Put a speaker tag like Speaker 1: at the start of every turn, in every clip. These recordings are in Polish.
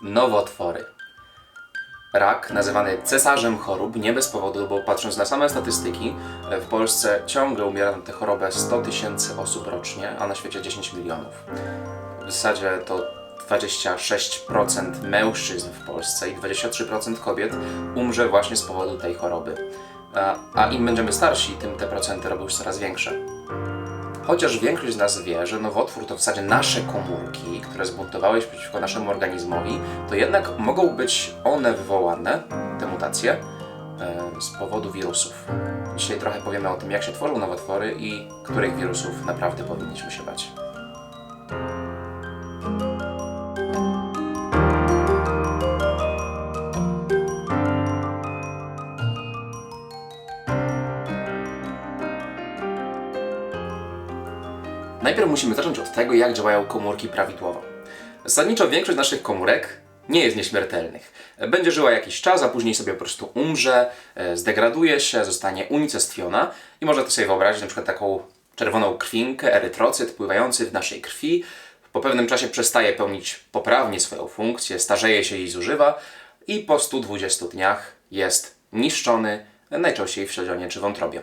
Speaker 1: Nowotwory. Rak, nazywany cesarzem chorób, nie bez powodu, bo patrząc na same statystyki, w Polsce ciągle umiera na tę chorobę 100 tysięcy osób rocznie, a na świecie 10 milionów. W zasadzie to 26% mężczyzn w Polsce i 23% kobiet umrze właśnie z powodu tej choroby. A, a im będziemy starsi, tym te procenty robią się coraz większe. Chociaż większość z nas wie, że nowotwór to w zasadzie nasze komórki, które zbuntowały się przeciwko naszemu organizmowi, to jednak mogą być one wywołane, te mutacje, e, z powodu wirusów. Dzisiaj trochę powiemy o tym, jak się tworzą nowotwory i których wirusów naprawdę powinniśmy się bać. Najpierw musimy zacząć od tego, jak działają komórki prawidłowo. Zasadniczo większość naszych komórek nie jest nieśmiertelnych. Będzie żyła jakiś czas, a później sobie po prostu umrze, e, zdegraduje się, zostanie unicestwiona i można to sobie wyobrazić na przykład taką czerwoną krwinkę, erytrocyt pływający w naszej krwi. Po pewnym czasie przestaje pełnić poprawnie swoją funkcję, starzeje się i zużywa i po 120 dniach jest niszczony, najczęściej w śledzionie czy wątrobie.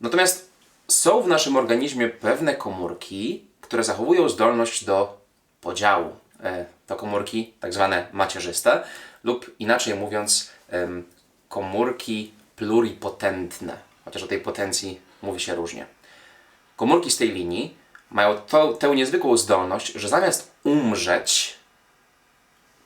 Speaker 1: Natomiast są w naszym organizmie pewne komórki, które zachowują zdolność do podziału. E, To komórki tak zwane macierzyste lub inaczej mówiąc komórki pluripotentne, chociaż o tej potencji mówi się różnie. Komórki z tej linii mają to, tę niezwykłą zdolność, że zamiast umrzeć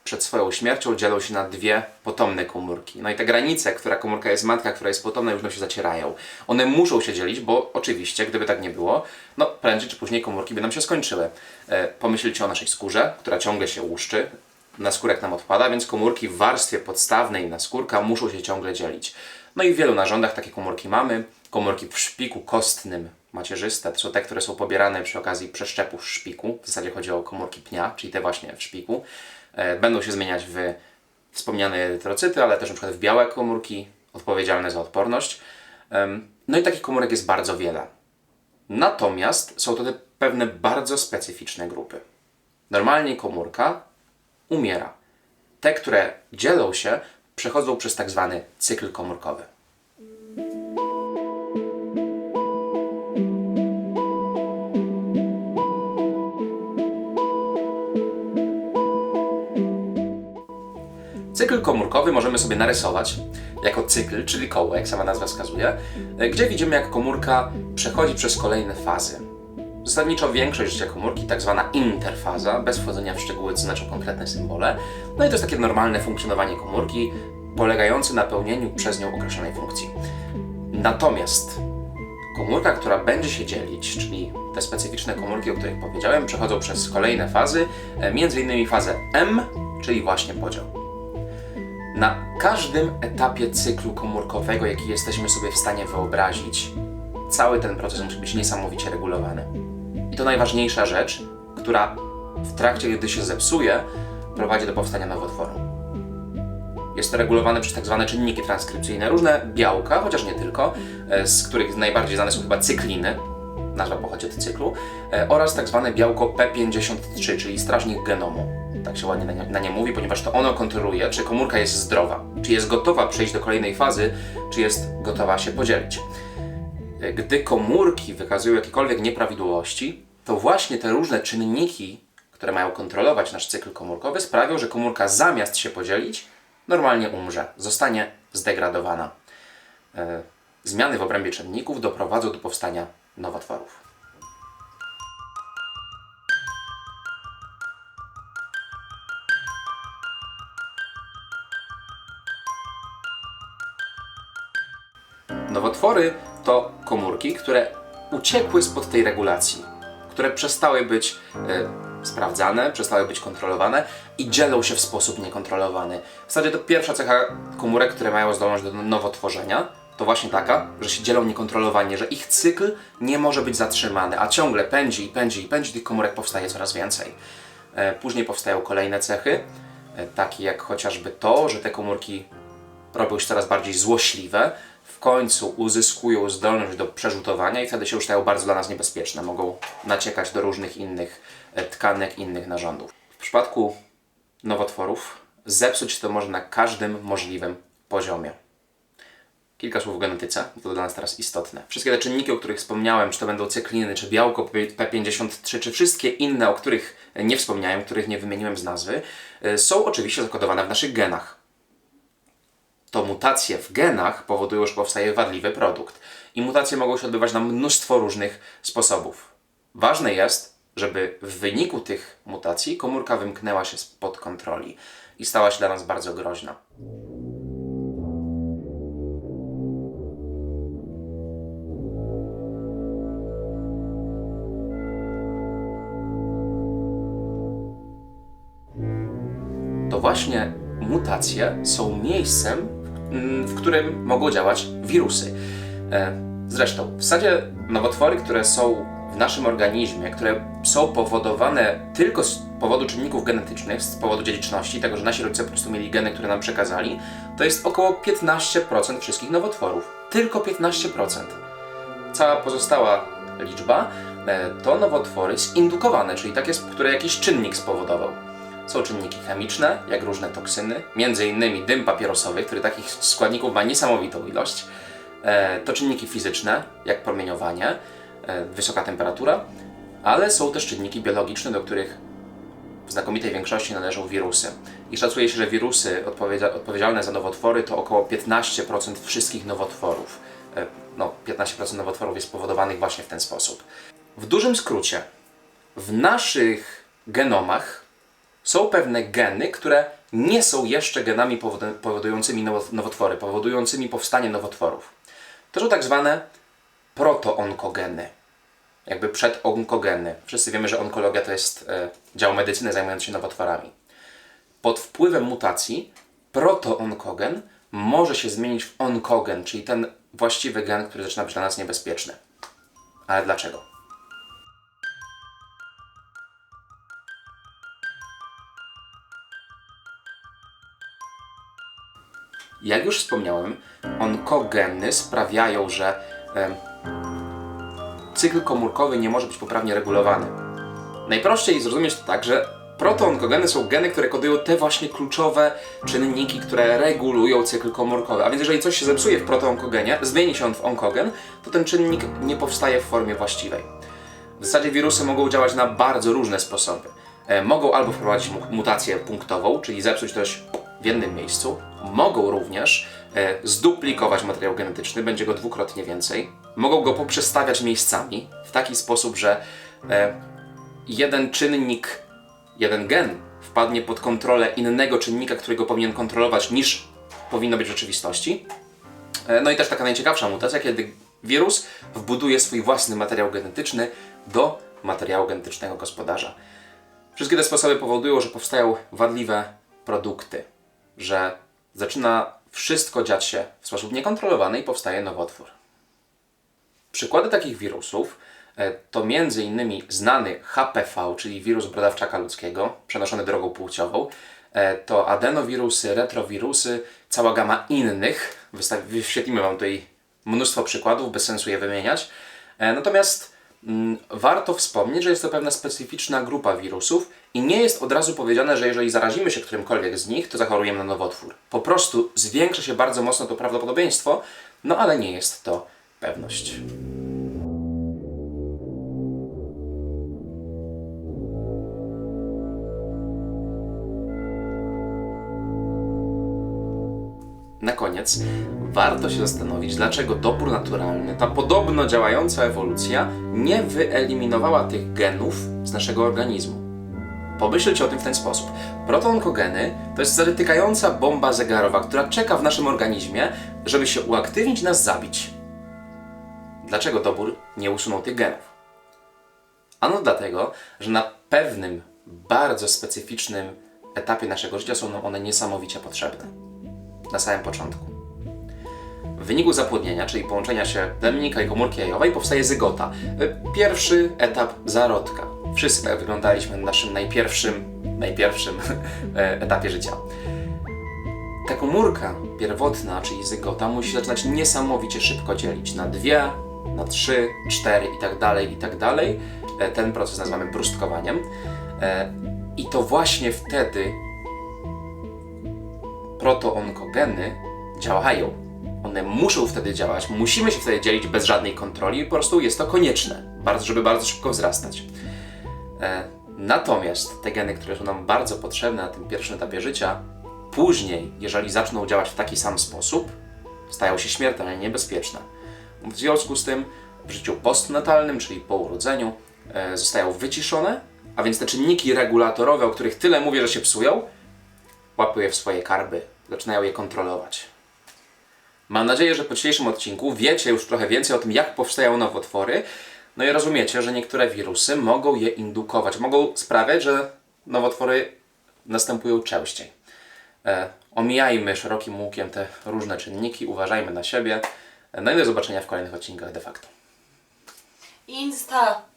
Speaker 1: przed swoją śmiercią, dzielą się na dwie potomne komórki. No i te granice, która komórka jest matka, która jest potomna, już no się zacierają. One muszą się dzielić, bo oczywiście, gdyby tak nie było, no prędzej czy później komórki by nam się skończyły. E, pomyślcie o naszej skórze, która ciągle się łuszczy, naskórek nam odpada, więc komórki w warstwie podstawnej naskórka muszą się ciągle dzielić. No i w wielu narządach takie komórki mamy. Komórki w szpiku kostnym macierzyste to są te, które są pobierane przy okazji przeszczepu szpiku. W zasadzie chodzi o komórki pnia, czyli te właśnie w szpiku. E, Będą się zmieniać w wspomniane erytrocyty, ale też przykład w białe komórki odpowiedzialne za odporność. No i takich komórek jest bardzo wiele. Natomiast są to te pewne bardzo specyficzne grupy. Normalnie komórka umiera. Te, które dzielą się, przechodzą przez tak zwany cykl komórkowy. Cykl komórkowy możemy sobie narysować jako cykl, czyli koło, jak sama nazwa wskazuje, e, gdzie widzimy, jak komórka przechodzi przez kolejne fazy. Zasadniczo większość życia komórki, tak zwana interfaza, bez wchodzenia w szczegóły, co znaczą konkretne symbole. No i to jest takie normalne funkcjonowanie komórki, polegające na pełnieniu przez nią określonej funkcji. Natomiast komórka, która będzie się dzielić, czyli te specyficzne komórki, o których powiedziałem, przechodzą przez kolejne fazy, e, między innymi fazę M, czyli właśnie podział. Na każdym etapie cyklu komórkowego, jaki jesteśmy sobie w stanie wyobrazić, cały ten proces musi być niesamowicie regulowany. I to najważniejsza rzecz, która w trakcie, gdy się zepsuje, prowadzi do powstania nowotworu. Jest to regulowane przez tak zwane czynniki transkrypcyjne, różne białka, chociaż nie tylko, e, z których najbardziej znane są chyba cykliny, nazwa pochodzi od cyklu, e, oraz tak zwane białko P53, czyli strażnik genomu. Tak się ładnie na nie, na nie mówi, ponieważ to ono kontroluje, czy komórka jest zdrowa, czy jest gotowa przejść do kolejnej fazy, czy jest gotowa się podzielić. E, Gdy komórki wykazują jakiekolwiek nieprawidłowości, to właśnie te różne czynniki, które mają kontrolować nasz cykl komórkowy, sprawią, że komórka zamiast się podzielić, normalnie umrze, zostanie zdegradowana. E, Zmiany w obrębie czynników doprowadzą do powstania nowotworów. Nowotwory to komórki, które uciekły spod tej regulacji, które przestały być e, sprawdzane, przestały być kontrolowane i dzielą się w sposób niekontrolowany. W zasadzie to pierwsza cecha komórek, które mają zdolność do nowotworzenia, to właśnie taka, że się dzielą niekontrolowanie, że ich cykl nie może być zatrzymany, a ciągle pędzi i pędzi i pędzi, tych komórek powstaje coraz więcej. E, Później powstają kolejne cechy, e, takie jak chociażby to, że te komórki robią się coraz bardziej złośliwe, w końcu uzyskują zdolność do przerzutowania i wtedy się już stają bardzo dla nas niebezpieczne. Mogą naciekać do różnych innych e, tkanek, innych narządów. W przypadku nowotworów zepsuć to może na każdym możliwym poziomie. Kilka słów o genetyce, bo to dla nas teraz istotne. Wszystkie te czynniki, o których wspomniałem, czy to będą cykliny, czy białko P53, czy wszystkie inne, o których nie wspomniałem, których nie wymieniłem z nazwy, y, są oczywiście zakodowane w naszych genach. To mutacje w genach powodują, że powstaje wadliwy produkt. I mutacje mogą się odbywać na mnóstwo różnych sposobów. Ważne jest, żeby w wyniku tych mutacji komórka wymknęła się spod kontroli i stała się dla nas bardzo groźna. Właśnie mutacje są miejscem, mm, w którym mogą działać wirusy. E, Zresztą, w zasadzie nowotwory, które są w naszym organizmie, które są powodowane tylko z powodu czynników genetycznych, z powodu dziedziczności, tego, że nasi rodzice po prostu mieli geny, które nam przekazali, to jest około 15% wszystkich nowotworów. Tylko 15%. Cała pozostała liczba e, to nowotwory zindukowane, czyli takie, które jakiś czynnik spowodował. Są czynniki chemiczne, jak różne toksyny, innymi dym papierosowy, który takich składników ma niesamowitą ilość. E, To czynniki fizyczne, jak promieniowanie, e, wysoka temperatura, ale są też czynniki biologiczne, do których w znakomitej większości należą wirusy. I szacuje się, że wirusy odpowiedzia- odpowiedzialne za nowotwory to około 15% wszystkich nowotworów. E, No, 15% nowotworów jest powodowanych właśnie w ten sposób. W dużym skrócie, w naszych genomach są pewne geny, które nie są jeszcze genami powodu- powodującymi now- nowotwory, powodującymi powstanie nowotworów. To są tak zwane protoonkogeny. Jakby przedonkogeny. Wszyscy wiemy, że onkologia to jest e, dział medycyny zajmujący się nowotworami. Pod wpływem mutacji protoonkogen może się zmienić w onkogen, czyli ten właściwy gen, który zaczyna być dla nas niebezpieczny. Ale dlaczego? Jak już wspomniałem, onkogeny sprawiają, że cykl komórkowy nie może być poprawnie regulowany. Najprościej zrozumieć to tak, że protoonkogeny są geny, które kodują te właśnie kluczowe czynniki, które regulują cykl komórkowy. A więc jeżeli coś się zepsuje w protoonkogenie, zmieni się on w onkogen, to ten czynnik nie powstaje w formie właściwej. W zasadzie wirusy mogą działać na bardzo różne sposoby. E, mogą albo wprowadzić mu- mutację punktową, czyli zepsuć coś w jednym miejscu. Mogą również e, zduplikować materiał genetyczny, będzie go dwukrotnie więcej. Mogą go poprzestawiać miejscami w taki sposób, że e, jeden czynnik, jeden gen wpadnie pod kontrolę innego czynnika, którego powinien kontrolować niż powinno być w rzeczywistości. E, No i też taka najciekawsza mutacja, kiedy wirus wbuduje swój własny materiał genetyczny do materiału genetycznego gospodarza. Wszystkie te sposoby powodują, że powstają wadliwe produkty, że zaczyna wszystko dziać się w sposób niekontrolowany i powstaje nowotwór. Przykłady takich wirusów e, to m.in. znany HPV, czyli wirus brodawczaka ludzkiego, przenoszony drogą płciową, e, to adenowirusy, retrowirusy, cała gama innych. Wyświetlimy Wam tutaj mnóstwo przykładów, bez sensu je wymieniać. E, Natomiast warto wspomnieć, że jest to pewna specyficzna grupa wirusów i nie jest od razu powiedziane, że jeżeli zarazimy się którymkolwiek z nich, to zachorujemy na nowotwór. Po prostu zwiększa się bardzo mocno to prawdopodobieństwo, no ale nie jest to pewność. Na koniec warto się zastanowić, dlaczego dobór naturalny, ta podobno działająca ewolucja, nie wyeliminowała tych genów z naszego organizmu. Pomyślcie o tym w ten sposób. Protoonkogeny to jest zarytykająca bomba zegarowa, która czeka w naszym organizmie, żeby się uaktywnić i nas zabić. Dlaczego dobór nie usunął tych genów? Ano dlatego, że na pewnym, bardzo specyficznym etapie naszego życia są nam one niesamowicie potrzebne. Na samym początku. W wyniku zapłodnienia, czyli połączenia się plemnika i komórki jajowej, powstaje zygota. Y, Pierwszy etap zarodka. Wszyscy tak wyglądaliśmy na naszym najpierwszym, najpierwszym e, etapie życia. Ta komórka pierwotna, czyli zygota, musi zaczynać niesamowicie szybko dzielić na dwie, na trzy, cztery i tak dalej, i tak dalej. E, Ten proces nazywamy brustkowaniem. E, I to właśnie wtedy protoonkogeny działają. One muszą wtedy działać, musimy się wtedy dzielić bez żadnej kontroli, po prostu jest to konieczne, bardzo, żeby bardzo szybko wzrastać. E, natomiast te geny, które są nam bardzo potrzebne na tym pierwszym etapie życia, później, jeżeli zaczną działać w taki sam sposób, stają się śmiertelnie niebezpieczne. W związku z tym w życiu postnatalnym, czyli po urodzeniu, e, zostają wyciszone, a więc te czynniki regulatorowe, o których tyle mówię, że się psują, łapią je w swoje karby, zaczynają je kontrolować. Mam nadzieję, że po dzisiejszym odcinku wiecie już trochę więcej o tym, jak powstają nowotwory, no i rozumiecie, że niektóre wirusy mogą je indukować, mogą sprawiać, że nowotwory następują częściej. E, omijajmy szerokim łukiem te różne czynniki, uważajmy na siebie. No i do zobaczenia w kolejnych odcinkach de facto.
Speaker 2: Insta.